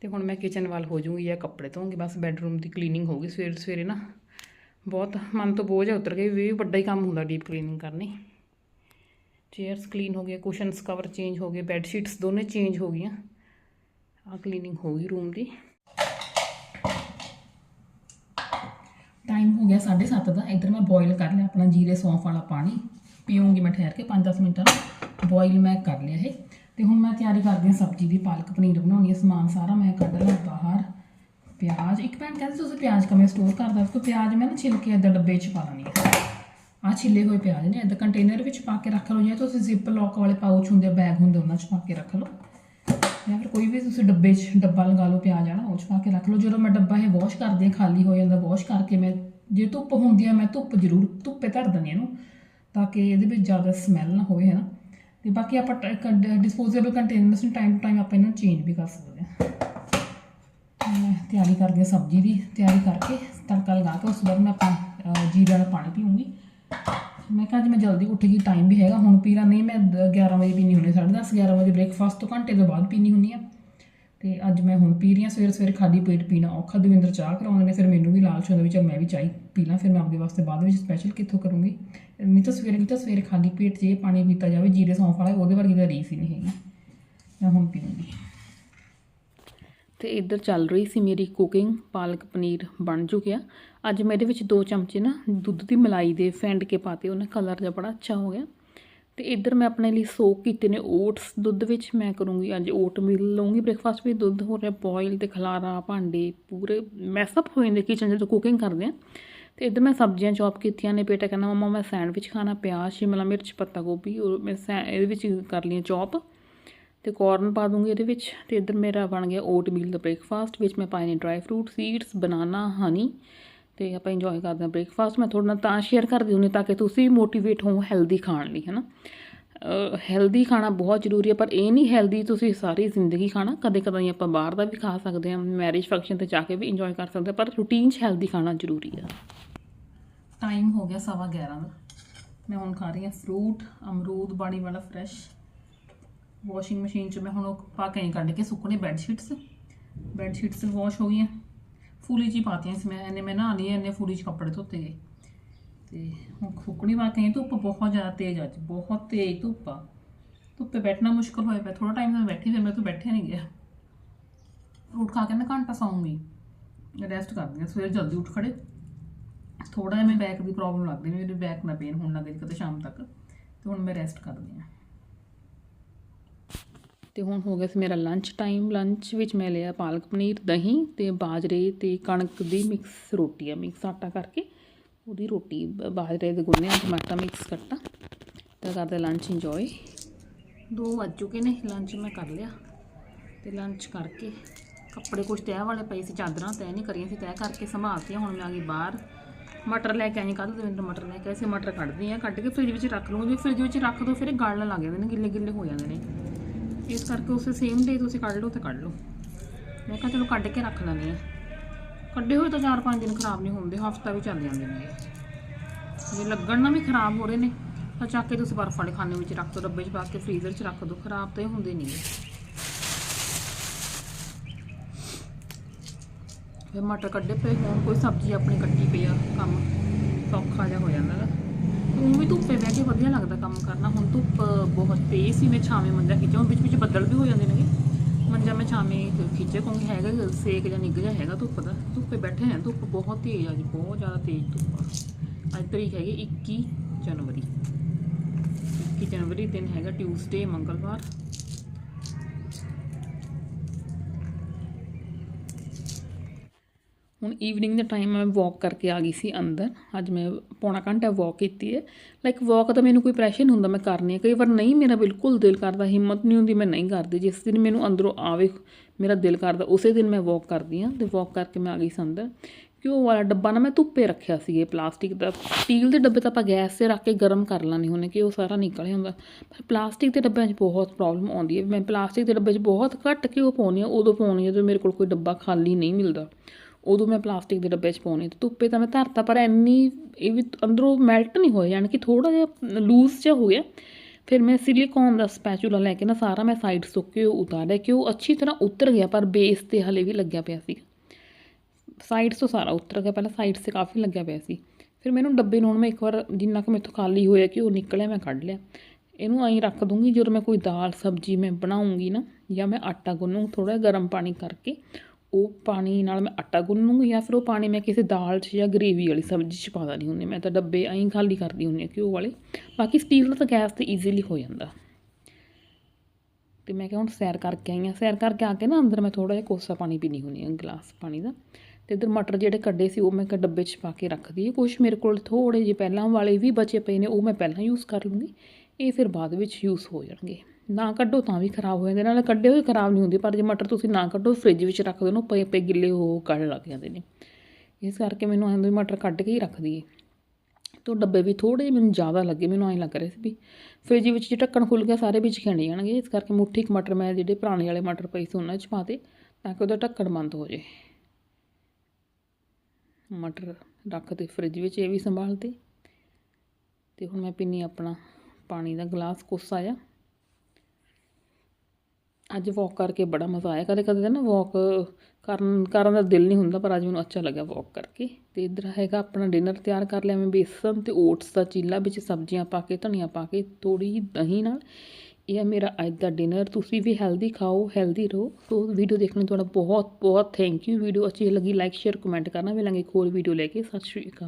ਤੇ ਹੁਣ ਮੈਂ ਕਿਚਨ ਵੱਲ ਹੋ ਜਾਊਂਗੀ ਜਾਂ ਕੱਪੜੇ ਧੋਉਂਗੀ ਬਸ ਬੈੱਡਰੂਮ ਦੀ ਕਲੀਨਿੰਗ ਹੋ ਗਈ ਸਵੇਰੇ ਸਵੇਰੇ ਨਾ। ਬਹੁਤ ਮਨ ਤੋਂ ਬੋਝ ਉਤਰ ਗਈ ਵੀ ਵੱਡਾ ਹੀ ਕੰਮ ਹੁੰਦਾ ਡੀਪ ਕਲੀਨਿੰਗ ਕਰਨੀ। ਚੇਅਰਸ ਕਲੀਨ ਹੋ ਗਏ ਕੁਸ਼ਨਸ ਕਵਰ ਚੇਂਜ ਹੋ ਗਏ ਬੈੱਡ ਸ਼ੀਟਸ ਦੋਨੇ ਚੇਂਜ ਹੋ ਗਈਆਂ। ਆ ਕਲੀਨਿੰਗ ਹੋ ਗਈ ਰੂਮ ਦੀ। ਟਾਈਮ ਹੋ ਗਿਆ 7:30 ਦਾ। ਇੱਧਰ ਮੈਂ ਬੋਇਲ ਕਰ ਲਿਆ ਆਪਣਾ ਜੀਰੇ ਸੌਂਫ ਵਾਲਾ ਪਾਣੀ। ਪੀਉਂਗੀ ਮੈਂ ਠਹਿਰ ਕੇ 5-10 ਮਿੰਟਾਂ ਬੋਇਲ ਮੈਂ ਕਰ ਲਿਆ ਇਹ। ਤੇ ਹੁਣ ਮੈਂ ਤਿਆਰੀ ਕਰਦੀ ਹਾਂ ਸਬਜ਼ੀ ਦੀ। ਪਾਲਕ ਪਨੀਰ ਬਣਾਉਣੀ ਹੈ, ਸਮਾਨ ਸਾਰਾ ਮੈਂ ਕੱਢ ਲਿਆ ਬਾਹਰ। ਪਿਆਜ਼। ਇੱਕ ਭੈਣ ਕਹਿੰਦੇ ਤੁਸੀਂ ਪਿਆਜ਼ ਕਿਵੇਂ ਸਟੋਰ ਕਰਦਾ? ਤਾਂ ਪਿਆਜ਼ ਮੈਂ ਨਾ ਛਿੱਲ ਕੇ ਇੱਦਾਂ ਡੱਬੇ 'ਚ ਪਾ ਲੈਣੀ ਹਾਂ। ਆ ਛਿੱਲੇ ਹੋਏ ਪਿਆਜ਼ ਨੇ। ਇੱਦਾਂ ਕੰਟੇਨਰ ਵਿੱਚ ਪਾ ਕੇ ਰੱਖ ਲਓ। ਜਾਂ ਤੁਸੀਂ ਜ਼ਿਪ ਲੌਕ ਵਾਲੇ ਪਾਊਚ ਹੁੰਦੇ ਬੈਗ ਹੁੰਦੇ ਉਹਨਾਂ 'ਚ ਪਾ ਕੇ ਰੱਖ ਲਓ। ਜਾਂ ਫਿਰ ਕੋਈ ਵੀ ਤੁਸੀਂ ਡੱਬੇ 'ਚ ਡੱਬਾ ਲਗਾ ਲਓ ਪਿਆਜ਼ ਵਾਲਾ ਉਹ 'ਚ ਪਾ ਕੇ ਰੱਖ ਲਓ। ਜਦੋਂ ਮੈਂ ਡੱਬਾ ਇਹ ਵਾਸ਼ ਕਰਦੀ ਹਾਂ ਖਾਲੀ ਹੋ ਜਾਂਦਾ ਵਾਸ਼ ਕਰਕੇ ਮੈਂ ਜੇ ਧੁੱਪ ਹੁੰਦੀ ਆ ਮੈਂ ਧੁੱਪ ਜ਼ਰੂਰ ਧੁੱਪੇ ਧਰ ਦਿੰਦੀ ਹਾਂ ਇਹਨੂੰ ਤਾਂ ਕਿ ਇਹਦੇ ਵਿੱਚ ਜ਼ਿਆਦਾ ਸਮੈਲ ਨਾ ਹੋਵੇ ਹੈ ਨਾ ਤੇ ਬਾਕੀ ਆਪਾਂ ਡਿਸਪੋਜ਼ੇਬਲ ਕੰਟੇਨਰਸ ਨੂੰ ਟਾਈਮ ਟੂ ਟਾਈਮ ਆਪਾਂ ਇਹਨਾਂ ਨੂੰ ਚੇਂਜ ਵੀ ਕਰ ਸਕਦੇ ਹਾਂ। ਮੈਂ ਤਿਆਰੀ ਕਰਦੀ ਹਾਂ ਸਬਜ਼ੀ ਦੀ ਤਿਆਰੀ ਕਰਕੇ ਤੜਕਾ ਲਗਾ ਕੇ ਉਸ ਤੋਂ ਬਾਅਦ ਮੈਂ ਆਪਾਂ ਅਹ, ਜੀਰੇ ਵਾਲਾ ਪਾਣੀ ਪੀਊਂਗੀ। ਮੈਂ ਕਿਹਾ ਅੱਜ ਮੈਂ ਜਲਦੀ ਉੱਠ ਗਈ ਟਾਈਮ ਵੀ ਹੈਗਾ, ਹੁਣ ਪੀਣਾ ਨਹੀਂ, ਮੈਂ ਦ- 11 ਵਜੇ ਪੀਣੀ ਹੁੰਦੀ 10:30 11 ਵਜੇ ਬ੍ਰੇਕਫਾਸਟ ਤੋਂ ਘੰਟੇ ਤੋਂ ਬਾਅਦ ਪੀਣੀ ਹੁੰਦੀ ਆ ਤੇ ਅੱਜ ਮੈਂ ਹੁਣ ਪੀ ਰਹੀ ਹਾਂ, ਸਵੇਰੇ ਸਵੇਰੇ ਖਾਲੀ ਪੇਟ ਪੀਣਾ ਔਖਾ, ਦਵਿੰਦਰ ਚਾਹ ਕਰਾਉਂਦੇ ਨੇ, ਫਿਰ ਮੈਨੂੰ ਵੀ ਲਾਲਚ ਹੁੰਦਾ ਵੀ ਚਲ ਮੈਂ ਵੀ ਚਾਹ ਪੀ ਲਾਂ, ਫਿਰ ਮੈਂ ਆਪਦੇ ਵਾਸਤੇ ਬਾਅਦ ਵਿੱਚ ਸਪੈਸ਼ਲ ਕਿੱਥੋਂ ਕਰੂੰਗੀ? ਨਹੀਂ ਤਾਂ ਸਵੇਰੇ, ਨਹੀਂ ਤਾਂ ਸਵੇਰੇ ਖਾਲੀ ਪੇਟ 'ਚ ਇਹ ਪਾਣੀ ਪੀਤਾ ਜਾਵੇ, ਜੀਰੇ ਸੌਂਫ ਵਾਲਾ, ਉਹਦੇ ਵਰਗੀ ਤਾਂ ਰੀਸ ਹੀ ਨਹੀਂ ਹੈਗੀ। ਮੈਂ ਹੁਣ ਪੀਉਂਗੀ ਤੇ ਇੱਧਰ ਚੱਲ ਰਹੀ ਸੀ ਮੇਰੀ ਕੁਕਿੰਗ ਪਾਲਕ ਪਨੀਰ ਬਣ ਚੁੱਕਿਆ। ਅੱਜ ਮੈਂ ਇਹਦੇ ਵਿੱਚ ਦੋ ਚਮਚੇ ਨਾ ਦੁੱਧ ਦੀ ਮਲਾਈ ਦੇ ਫੈਂਡ ਕੇ ਪਾਤੇ, ਉਹਨਾਂ ਕਲਰ ਜਿਹਾ ਬੜਾ ਅੱਛਾ ਹੋ ਗਿਆ। ਤੇ ਇੱਧਰ ਮੈਂ ਆਪਣੇ ਲਈ ਸੋਕ ਕੀਤੇ ਨੇ ਓਟਸ ਦੁੱਧ ਵਿੱਚ। ਮੈਂ ਕਰੂੰਗੀ ਅੱਜ ਓਟ ਮਿਲ ਲਵਾਂਗੀ ਬ੍ਰੇਕਫਾਸਟ ਵੀ ਦੁੱਧ, ਹੋ ਰਿਹਾ ਬੋਇਲ ਤੇ ਖਲਾਰਾ, ਭਾਂਡੇ ਪੂਰੇ ਮੈਸਅਪ ਹੋ ਜਾਂਦੇ ਕਿਚਨ ਜਦੋਂ ਕੁਕਿੰਗ ਕਰਦੇ ਆ। ਤੇ ਇੱਧਰ ਮੈਂ ਸਬਜ਼ੀਆਂ ਚੌਪ ਕੀਤੀਆਂ ਨੇ, ਬੇਟਾ ਕਹਿੰਦਾ, ਮਮਾ, ਮੈਂ ਸੈਂਡਵਿਚ ਖਾਣਾ, ਪਿਆਜ਼, ਸ਼ਿਮਲਾ ਮਿਰਚ, ਪੱਤਾ ਗੋਭੀ ਔਰ ਮੈਂ ਸੈ- ਇਹਦੇ ਵਿੱਚ ਕਰ ਲਈਆਂ ਚੌਪ ਤੇ ਕੋਰਨ ਪਾ ਦੂੰਗੀ ਇਹਦੇ ਵਿੱਚ ਤੇ ਇੱਧਰ ਮੇਰਾ ਬਣ ਗਿਆ ਓਟ ਮੀਲ ਦਾ ਬ੍ਰੇਕਫਾਸਟ ਵਿੱਚ ਮੈਂ ਪਾਏ ਨੇ dry fruit seeds banana honey ਤੇ ਆਪਾਂ ਇੰਜੋਏ ਕਰਦੇ ਹਾਂ ਬ੍ਰੇਕਫਾਸਟ ਮੈਂ ਤੁਹਾਡੇ ਨਾਲ ਤਾਂ ਸ਼ੇਅਰ ਕਰਦੀ ਹੁੰਦੀ ਤਾਂ ਕਿ ਤੁਸੀਂ ਵੀ ਮੋਟੀਵੇਟ ਹੋ ਹੈਲਦੀ ਖਾਣ ਲਈ ਹੈ ਨਾ ਹੈਲਦੀ ਖਾਣਾ ਬਹੁਤ ਜ਼ਰੂਰੀ ਹੈ, ਪਰ ਇਹ ਨਹੀਂ ਹੈਲਦੀ ਤੁਸੀਂ ਸਾਰੀ ਜ਼ਿੰਦਗੀ ਖਾਣਾ। ਕਦੇ ਕਦੇ ਆਪਾਂ ਬਾਹਰ ਦਾ ਵੀ ਖਾ ਸਕਦੇ ਹਾਂ ਮੈਰਿਜ ਫੰਕਸ਼ਨ ਤੇ ਜਾ ਕੇ ਵੀ ਇੰਜੋਏ ਕਰ ਸਕਦੇ ਹਾਂ, ਪਰ ਰੂਟੀਨ 'ਚ ਹੈਲਦੀ ਖਾਣਾ ਜ਼ਰੂਰੀ ਹੈ। ਟਾਈਮ ਹੋ ਗਿਆ ਸਵਾ 11 ਦਾ। ਮੈਂ ਹੁਣ ਖਾ ਰਹੀ ਹਾਂ ਫਰੂਟ ਅਮਰੂਦ, ਬਾਣੀ ਵਾਲਾ ਫਰੈਸ਼ ਵਾਸ਼ਿੰਗ ਮਸ਼ੀਨ 'ਚ ਮੈਂ ਹੁਣ ਉਹ ਪਾ ਕੇ ਕੱਢ ਕੇ ਸੁੱਕਣੇ bed sheets bed sheets wash ਹੋ ਗਈਆਂ। ਫੂਲੀ ਚ ਹੀ ਪਾਤੀਆਂ ਸੀ ਮੈਂ ਇਹਨੇ ਮੈਂ ਨਹਾ ਲਈ ਇਹਨੇ ਫੂਲੀ ਚ ਕੱਪੜੇ ਧੋਤੇ। ਗਏ ਤੇ ਹੁਣ ਸੁੱਕਣੀ ਪਾ ਕੇ ਧੁੱਪ ਬਹੁਤ ਜ਼ਿਆਦਾ ਤੇਜ਼ ਅੱਜ, ਬਹੁਤ ਤੇਜ਼ ਧੁੱਪ ਆ। ਧੁੱਪੇ ਬੈਠਣਾ ਮੁਸ਼ਕਲ ਹੋਇਆ ਪਿਆ ਥੋੜਾ ਟਾਈਮ ਮੈਂ ਬੈਠੀ, ਫਿਰ ਮੈਂ ਤੋਂ ਬੈਠਿਆ ਨਹੀਂ ਗਿਆ। ਫਰੂਟ ਖਾ ਕੇ ਮੈਂ ਘੰਟਾ ਸੌਂਗੀ। ਰੈਸਟ ਕਰਦੀ ਹਾਂ, ਸਵੇਰ ਜਲਦੀ ਉੱਠ ਖੜੇ। ਥੋੜਾ ਜਿਹਾ ਮੈਂ ਬੈਕ ਦੀ ਪ੍ਰੋਬਲਮ ਲੱਗਦੀ ਮੇਰੇ ਬੈਕ ਨਾ ਪੇਨ ਹੋਣ ਲੱਗ ਗਈ ਕਦੇ ਸ਼ਾਮ ਤੱਕ, ਤੇ ਹੁਣ ਮੈਂ ਰੈਸਟ ਕਰਦੀ ਹਾਂ। ਤੇ ਹੁਣ ਹੋ ਗਿਆ ਸੀ ਮੇਰਾ ਲੰਚ ਟਾਈਮ ਲੰਚ ਵਿੱਚ ਮੈਂ ਲਿਆ ਪਾਲਕ ਪਨੀਰ, ਦਹੀਂ ਤੇ ਬਾਜਰੇ ਤੇ ਕਣਕ ਦੀ ਮਿਕਸ ਰੋਟੀ ਆ ਮਿਕਸ ਆਟਾ ਕਰਕੇ। ਉਹਦੀ ਰੋਟੀ, ਬ- ਬਾਜਰੇ ਦੇ ਗੁੰਨੇ ਆ, ਟਮਾਟਰ ਮਿਕਸ ਕਰਤਾ। ਤੇ ਕਰਦੇ ਲੰਚ ਇੰਜੋਏ ਦੋ ਵੱਜ ਚੁੱਕੇ ਨੇ ਲੰਚ ਮੈਂ ਕਰ ਲਿਆ। ਤੇ ਲੰਚ ਕਰਕੇ ਕੱਪੜੇ ਕੁਝ ਤੈਅ ਵਾਲੇ ਪਏ ਸੀ, ਚਾਦਰਾਂ ਤੈਅ ਨਹੀਂ ਕਰੀਆਂ ਸੀ ਤੈਅ ਕਰਕੇ ਸੰਭਾਲਤੀਆਂ ਹੁਣ ਮੈਂ ਆ ਗਈ ਬਾਹਰ। ਮਟਰ ਲੈ ਕੇ ਆਈ ਕੱਲ ਦਵਿੰਦਰ ਮਟਰ ਲੈ ਕੇ ਆਏ ਸੀ, ਮਟਰ ਕੱਢਦੀ ਆ, ਕੱਢ ਕੇ ਫ੍ਰਿਜ ਵਿੱਚ ਰੱਖ ਲੂੰਗੀ ਜੇ ਫ੍ਰਿਜ ਵਿੱਚ ਰੱਖ ਦੋ, ਫਿਰ ਇਹ ਗਲਣ ਲੱਗ ਜਾਂਦੇ ਨੇ ਗਿੱਲੇ ਗਿੱਲੇ ਹੋ ਜਾਂਦੇ ਨੇ। ਇਸ ਕਰਕੇ ਉਸੇ ਸੇਮ ਡੇ ਤੁਸੀਂ ਕੱਢ ਲਓ ਤੇ ਕੱਢ ਲਓ। ਮੈਂ ਕਿਹਾ ਚਲੋ ਕੱਢ ਕੇ ਰੱਖ ਲੈਂਦੇ ਆ ਕੱਢੇ ਹੋਏ ਤਾਂ 4-5 ਦਿਨ ਖਰਾਬ ਨਹੀਂ ਹੁੰਦੇ, ਹਫਤਾ ਵੀ ਚੱਲ ਜਾਂਦੇ ਨੇ ਜੇ ਲੱਗਣ ਨਾ ਵੀ ਖਰਾਬ ਹੋ ਰਹੇ ਨੇ, ਤਾਂ ਚੱਕ ਕੇ ਤੁਸੀਂ ਬਰਫ ਵਾਲੇ ਖਾਨੇ ਵਿੱਚ ਰੱਖ ਦਿਓ ਡੱਬੇ 'ਚ ਪਾ ਕੇ ਫ੍ਰੀਜ਼ਰ 'ਚ ਰੱਖ ਦਿਓ ਖਰਾਬ ਤਾਂ ਇਹ ਹੁੰਦੇ ਨਹੀਂ ਫਿਰ ਮਟਰ ਕੱਢੇ ਪਏ, ਹੋਣ ਕੋਈ ਸਬਜ਼ੀ ਆਪਣੀ ਕੱਟੀ ਪਈ ਆ, ਕੰਮ ਸੌਖਾ ਜਿਹਾ ਹੋ ਜਾਂਦਾ ਗਾ ਉਹ ਵੀ ਧੁੱਪੇ ਬਹਿ ਕੇ ਵਧੀਆ ਲੱਗਦਾ ਕੰਮ ਕਰਨਾ। ਹੁਣ ਧੁੱਪ ਬਹੁਤ ਤੇਜ਼ ਸੀ, ਮੈਂ ਛਾਵੇਂ ਮੰਜਾ ਖਿੱਚਿਆ। ਹੁਣ ਵਿੱਚ ਵਿੱਚ ਬੱਦਲ ਵੀ ਹੋ ਜਾਂਦੇ ਨੇਗੇ। ਮੰਜਾ ਮੈਂ ਛਾਵੇਂ ਖਿੱਚੇ ਕਿਉਂਕਿ ਹੈਗਾ ਸੇਕ ਜਾਂ ਨਿੱਘ ਜਿਹਾ ਹੈਗਾ ਧੁੱਪ ਦਾ। ਧੁੱਪੇ ਬੈਠੇ ਹਾਂ ਧੁੱਪ ਬਹੁਤ ਤੇਜ਼ ਅੱਜ ਬਹੁਤ ਜ਼ਿਆਦਾ ਤੇਜ਼ ਧੁੱਪ ਆ। ਅੱਜ ਤਰੀਕ ਹੈਗੀ 21 ਜਨਵਰੀ। 21 ਜਨਵਰੀ ਦਿਨ ਹੈਗਾ ਟਿਊਸਡੇ ਮੰਗਲਵਾਰ। ਹੁਣ ਈਵਨਿੰਗ ਦਾ ਟਾਈਮ ਮੈਂ ਵਾਕ ਕਰਕੇ ਆ ਗਈ ਸੀ ਅੰਦਰ। ਅੱਜ ਮੈਂ ਪੌਣਾ ਘੰਟਾ ਵਾਕ ਕੀਤੀ ਹੈ। ਲਾਈਕ ਵਾਕ ਤਾਂ ਮੈਨੂੰ ਕੋਈ ਪ੍ਰੈਸ਼ਰ ਹੁੰਦਾ, ਮੈਂ ਕਰਨੀ ਹੈ। ਕਈ ਵਾਰ ਨਹੀਂ, ਮੇਰਾ ਬਿਲਕੁਲ ਦਿਲ ਕਰਦਾ, ਹਿੰਮਤ ਨਹੀਂ ਹੁੰਦੀ, ਮੈਂ ਨਹੀਂ ਕਰਦੀ। ਜਿਸ ਦਿਨ ਮੈਨੂੰ ਅੰਦਰੋਂ ਆਵੇ, ਮੇਰਾ ਦਿਲ ਕਰਦਾ, ਉਸੇ ਦਿਨ ਮੈਂ ਵਾਕ ਕਰਦੀ ਹਾਂ। ਤੇ ਵਾਕ ਕਰਕੇ ਮੈਂ ਆ ਗਈ ਸੀ ਅੰਦਰ। ਘਿਓ ਵਾਲਾ ਡੱਬਾ ਨਾ ਮੈਂ ਧੁੱਪੇ ਰੱਖਿਆ ਸੀ, ਇਹ ਪਲਾਸਟਿਕ ਦਾ। ਸਟੀਲ ਦੇ ਡੱਬੇ ਤਾਂ ਆਪਾਂ ਗੈਸ 'ਤੇ ਰੱਖ ਕੇ ਗਰਮ ਕਰ ਲੈਣੇ ਹੁੰਦੇ ਕਿ ਉਹ ਸਾਰਾ ਨਿਕਲ ਹੁੰਦਾ। ਪਰ ਪਲਾਸਟਿਕ ਦੇ ਡੱਬਿਆਂ 'ਚ ਬਹੁਤ ਪ੍ਰੋਬਲਮ ਆਉਂਦੀ ਹੈ। ਮੈਂ ਪਲਾਸਟਿਕ ਦੇ ਡੱਬੇ 'ਚ ਬਹੁਤ ਘੱਟ ਘਿਓ ਪਾਉਂਦੀ ਹਾਂ, ਉਦੋਂ ਪਾਉਂਦੀ ਹਾਂ ਜਦੋਂ ਮੇਰੇ ਕੋਲ ਕੋਈ ਡੱਬਾ ਖਾਲੀ ਨਹੀਂ ਮਿਲਦਾ। ਉਦੋਂ ਮੈਂ ਪਲਾਸਟਿਕ ਦੇ ਡੱਬੇ 'ਚ ਪਾਉਣੀ, ਤੇ ਧੁੱਪੇ ਤਾਂ ਮੈਂ ਧਰਤਾ, ਪਰ ਇੰਨੀ ਇਹ ਵੀ ਅੰਦਰੋਂ ਮੈਲਟ ਨਹੀਂ ਹੋਇਆ, ਯਾਨੀ ਕਿ ਥੋੜਾ ਜਿਹਾ ਲੂਜ਼ ਜਿਹਾ ਹੋ ਗਿਆ। ਫਿਰ ਮੈਂ ਸਿਲੀਕੋਨ ਦਾ ਸਪੈਚੂਲਾ ਲੈ ਕੇ ਨਾ ਸਾਰਾ ਮੈਂ ਸਾਈਡ ਤੋਂ ਘਿਓ ਉਤਾਰਿਆ ਕਿ ਉਹ ਅੱਛੀ ਤਰ੍ਹਾਂ ਉਤਰ ਗਿਆ, ਪਰ ਬੇਸ ਤੇ ਹਲੇ ਵੀ ਲੱਗਿਆ ਪਿਆ ਸੀ ਸਾਈਡਸ ਤੋਂ ਸਾਰਾ ਉਤਰ ਗਿਆ, ਪਹਿਲਾਂ ਸਾਈਡਸ ਤੇ ਕਾਫੀ ਲੱਗਿਆ ਪਿਆ ਸੀ। ਫਿਰ ਮੈਨੂੰ ਡੱਬੇ ਨੂੰ ਹੁਣ ਮੈਂ ਇੱਕ ਵਾਰ ਜਿੰਨਾ ਕੁ ਮੇਥੋਂ ਖਾਲੀ ਹੋਇਆ ਕਿ ਉਹ ਨਿਕਲਿਆ, ਮੈਂ ਕੱਢ ਲਿਆ। ਇਹਨੂੰ ਐਂ ਰੱਖ ਦੂੰਗੀ, ਜਦੋਂ ਮੈਂ ਕੋਈ ਦਾਲ ਸਬਜ਼ੀ ਮੈਂ ਬਣਾਉਂਗੀ ਨਾ, ਜਾਂ ਮੈਂ ਆਟਾ ਗੁੰਨੂ ਥੋੜਾ ਗਰਮ ਪਾਣੀ ਕਰਕੇ ਉਹ ਪਾਣੀ ਨਾਲ ਮੈਂ ਆਟਾ ਗੁੰਨੂੰਗੀ ਜਾਂ ਫਿਰ ਉਹ ਪਾਣੀ ਮੈਂ ਕਿਸੇ ਦਾਲ 'ਚ ਜਾਂ ਗਰੇਵੀ ਵਾਲੀ ਸਬਜ਼ੀ 'ਚ ਪਾ ਦਿੰਦੀ ਹੁੰਦੀ ਮੈਂ ਤਾਂ ਡੱਬੇ ਐਂ ਖਾਲੀ ਕਰਦੀ ਹੁੰਦੀ ਹਾਂ ਘਿਓ ਵਾਲੇ। ਬਾਕੀ ਸਟੀਲ ਦਾ ਤਾਂ ਗੈਸ ਤੇ ਈਜ਼ੀਲੀ ਹੋ ਜਾਂਦਾ। ਤੇ ਮੈਂ ਕਿਹਾ ਹੁਣ ਸੈਰ ਕਰਕੇ ਆਈ ਹਾਂ। ਸੈਰ ਕਰਕੇ ਆ ਕੇ ਨਾ ਅੰਦਰ ਮੈਂ ਥੋੜਾ ਜਿਹਾ ਕੋਸਾ ਪਾਣੀ ਪੀਣੀ ਹੁੰਦੀ ਹਾਂ, ਗਲਾਸ ਪਾਣੀ ਦਾ। ਤੇ ਇਧਰ ਮਟਰ ਜਿਹੜੇ ਕੱਢੇ ਸੀ, ਉਹ ਮੈਂ ਇੱਕ ਡੱਬੇ 'ਚ ਪਾ ਕੇ ਰੱਖਦੀ ਹਾਂ ਕੁਝ ਮੇਰੇ ਕੋਲ ਥੋੜੇ ਜਿਹੇ ਪਹਿਲਾਂ ਵਾਲੇ ਵੀ ਬਚੇ ਪਏ ਨੇ, ਉਹ ਮੈਂ ਪਹਿਲਾਂ ਯੂਜ਼ ਕਰ ਲੂੰਗੀ। ਇਹ ਫਿਰ ਬਾਅਦ ਵਿੱਚ ਯੂਜ਼ ਹੋ ਜਾਣਗੇ। ਨਾ ਕੱਢੋ ਤਾਂ ਵੀ ਖਰਾਬ ਹੋ ਜਾਂਦੇ, ਨਾਲ ਕੱਢੇ ਹੋਏ ਖਰਾਬ ਨਹੀਂ ਹੁੰਦੇ, ਪਰ ਜੇ ਮਟਰ ਤੁਸੀਂ ਨਾ ਕੱਢੋ, ਫ੍ਰਿਜ ਵਿੱਚ ਰੱਖ ਦਿਓ ਨਾ ਪਏ ਪਏ ਗਿੱਲੇ ਹੋ ਗਲ ਲੱਗ ਜਾਂਦੇ ਨੇ। ਇਸ ਕਰਕੇ ਮੈਨੂੰ ਐਂ ਵੀ ਮਟਰ ਕੱਢ ਕੇ ਹੀ ਰੱਖਦੀ ਏ ਤੋ ਡੱਬੇ ਵੀ ਥੋੜੇ ਜਿਹੇ ਮੈਨੂੰ ਜ਼ਿਆਦਾ ਲੱਗੇ, ਮੈਨੂੰ ਐਂ ਲੱਗ ਰਿਹਾ ਸੀ ਵੀ ਫ੍ਰਿਜ ਵਿੱਚ ਜੇ ਢੱਕਣ ਖੁੱਲ ਗਿਆ, ਸਾਰੇ ਵਿੱਚ ਖਿੰਡ ਜਾਣਗੇ, ਇਸ ਕਰਕੇ ਮੁੱਠੀ ਕੁ ਮਟਰ ਮੈਂ ਜਿਹੜੇ ਪੁਰਾਣੇ ਵਾਲੇ ਮਟਰ ਪਏ ਸੀ ਉਹਨਾਂ 'ਚ ਪਾਤੇ ਤਾਂ ਕਿ ਉਹਦਾ ਢੱਕਣ ਬੰਦ ਹੋ ਜਾਏ। ਮਟਰ ਰੱਖ ਦੇ ਫ੍ਰਿਜ ਵਿੱਚ, ਇਹ ਵੀ ਸੰਭਾਲ ਤੇ। ਤੇ ਹੁਣ ਮੈਂ ਪੀਨੀ ਆਪਣਾ ਪਾਣੀ ਦਾ ਗਲਾਸ, ਕੋਸਾ ਆ ਅੱਜ ਵੋਕ ਕਰਕੇ ਬੜਾ ਮਜ਼ਾ ਆਇਆ। ਕਦੇ ਕਦੇ ਨਾ ਵੋਕ ਕਰਨ ਕਰਨ ਦਾ ਦਿਲ ਨਹੀਂ ਹੁੰਦਾ, ਪਰ ਅੱਜ ਮੈਨੂੰ ਅੱਛਾ ਲੱਗਿਆ ਵੋਕ ਕਰਕੇ। ਤੇ ਇਧਰ ਹੈਗਾ ਆਪਣਾ ਡਿਨਰ ਤਿਆਰ ਕਰ ਲਿਆ ਮੈਂ ਬੇਸਨ ਤੇ ਓਟਸ ਦਾ ਚੀਲਾ ਵਿੱਚ ਸਬਜ਼ੀਆਂ ਪਾ ਕੇ, ਧਨੀਆ ਪਾ ਕੇ ਥੋੜੀ ਜਿਹੀ ਦਹੀਂ ਨਾਲ। ਇਹ ਹੈ ਮੇਰਾ ਅੱਜ ਦਾ ਡਿਨਰ ਤੁਸੀਂ ਵੀ ਹੈਲਦੀ ਖਾਓ ਹੈਲਦੀ ਰਹੋ। ਸੋ ਵੀਡੀਓ ਦੇਖਣ ਲਈ ਤੁਹਾਡਾ ਬਹੁਤ ਬਹੁਤ ਥੈਂਕ ਯੂ ਵੀਡੀਓ ਅੱਛੀ ਲੱਗੀ ਲਾਈਕ ਸ਼ੇਅਰ ਕਮੈਂਟ ਕਰਨਾ। ਮਿਲਾਂਗੇ ਇੱਕ ਹੋਰ ਵੀਡੀਓ ਲੈ ਕੇ। ਸਤਿ ਸ਼੍ਰੀ ਅਕਾਲ।